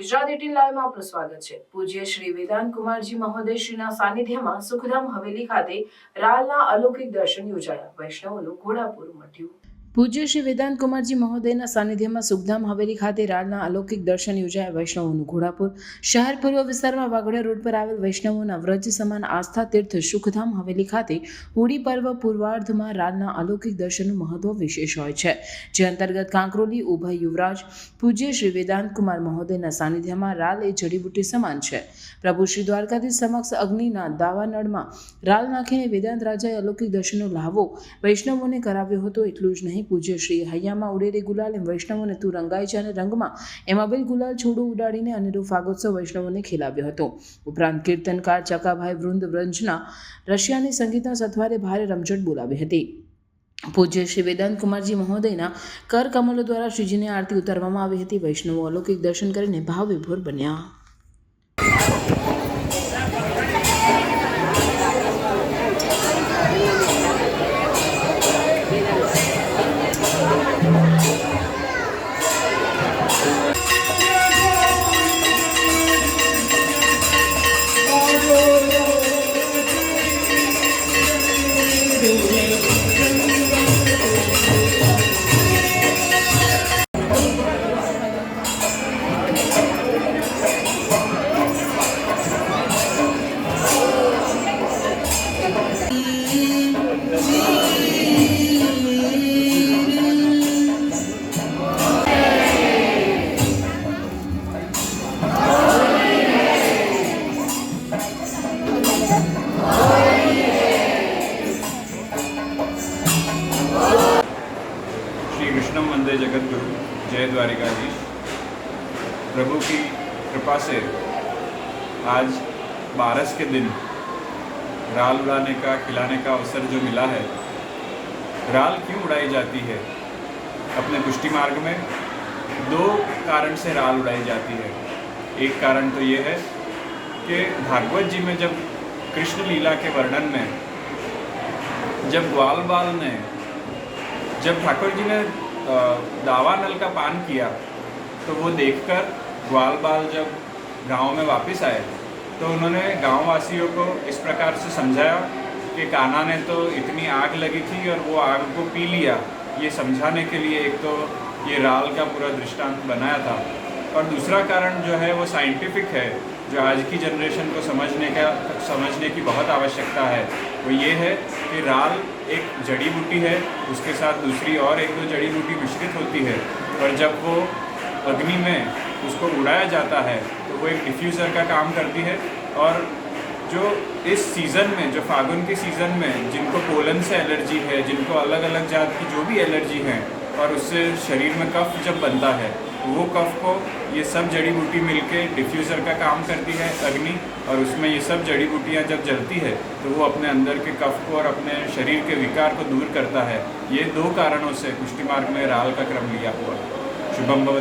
Gujarat eighteen લાઈવમાં આપનું સ્વાગત છે. પૂજ્ય શ્રી વેદાંત કુમારજી મહોદય શ્રીના સાનિધ્યમાં સુખધામ હવેલી ખાતે રાલના અલૌકિક દર્શન યોજાયા. વૈષ્ણવોનું ઘોડાપુર મટ્યું પૂજ્ય શ્રી વેદાંત કુમારજી મહોદયના સાનિધ્યમાં સુખધામ હવેલી ખાતે રાલના અલૌકિક દર્શન યોજાયા. વૈષ્ણવોનું ઘોડાપુર. શહેર પૂર્વ વિસ્તારમાં વાઘોડિયા રોડ પર આવેલ વૈષ્ણવોના વ્રજ સમાન આસ્થા તીર્થ સુખધામ હવેલી ખાતે હોળી પર્વ પૂર્વાર્ધમાં રાલના અલૌકિક દર્શનનું મહત્વ વિશેષ હોય છે. જે અંતર્ગત કાંકરોલી, ઉભય યુવરાજ પૂજ્ય શ્રી વેદાંત કુમાર મહોદયના સાનિધ્યમાં રાલ એ જડીબુટી સમાન છે. પ્રભુ શ્રી દ્વારકાધીશ સમક્ષ અગ્નિના દાવાનળમાં રાલ નાખીને વેદાંત રાજાએ અલૌકિક દર્શનનો લાહવો વૈષ્ણવોને કરાવ્યો હતો એટલું જ નહીં પૂજ્ય શ્રી હૈયામાં ઉડેરે ગુલાલ એમ વૈષ્ણવોને તું રંગાય છે અને રંગમાં. એમાં બિલ, ગુલાલ, છોડું ઉડાડીને અનેરો ફાગોત્સવ વૈષ્ણવોને ખીલાવ્યો હતો. ઉપરાંત કીર્તનકાર, ચકાભાઈ, વૃંદ, વ્રંજના રશિયાની સંગીતના સથવારે ભારે રમઝટ બોલાવી હતી. પૂજ્ય શ્રી વેદાંત કુમારજી મહોદયના કર કમલો દ્વારા શ્રીજીની આરતી ઉતારવામાં આવી હતી. વૈષ્ણવો અલૌકિક દર્શન કરીને ભાવ વિભોર બન્યા. कृष्णम वंदे जगत गुरु जय द्वारिकाधीश। प्रभु की कृपा से आज बारस के दिन राल उड़ाने का, खिलाने का अवसर जो मिला है, राल क्यों उड़ाई जाती है? अपने पुष्टि मार्ग में दो कारण से राल उड़ाई जाती है। एक कारण तो ये है कि भागवत जी में जब कृष्ण लीला के वर्णन में, जब ग्वाल बाल ने, जब ठाकुर जी ने दावा नल का पान किया तो वो देखकर ग्वाल बाल जब गाँव में वापस आए तो उन्होंने गाँव वासियों को इस प्रकार से समझाया कि कान्हा ने तो इतनी आग लगी थी और वो आग को पी लिया। ये समझाने के लिए एक तो ये राल का पूरा दृष्टांत बनाया था। और दूसरा कारण जो है वो साइंटिफिक है। जो आज की जनरेशन को समझने का, समझने की बहुत आवश्यकता है, वो ये है कि राल एक जड़ी बूटी है, उसके साथ दूसरी और एक दो जड़ी बूटी मिश्रित होती है, और जब वो अग्नि में उसको उड़ाया जाता है तो वो एक डिफ्यूज़र का काम करती है, और जो इस सीज़न में, जो फागुन के सीज़न में जिनको पोलन से एलर्जी है, जिनको अलग अलग जात की जो भी एलर्जी है, और उससे शरीर में कफ जब बनता है वो कफ को, ये सब जड़ी बूटी मिलके डिफ्यूज़र का काम करती है अग्नि, और उसमें ये सब जड़ी बूटियाँ जब जलती है तो वो अपने अंदर के कफ को और अपने शरीर के विकार को दूर करता है ये दो कारणों से पुष्टि मार्ग में राल का क्रम लिया हुआ शुभम।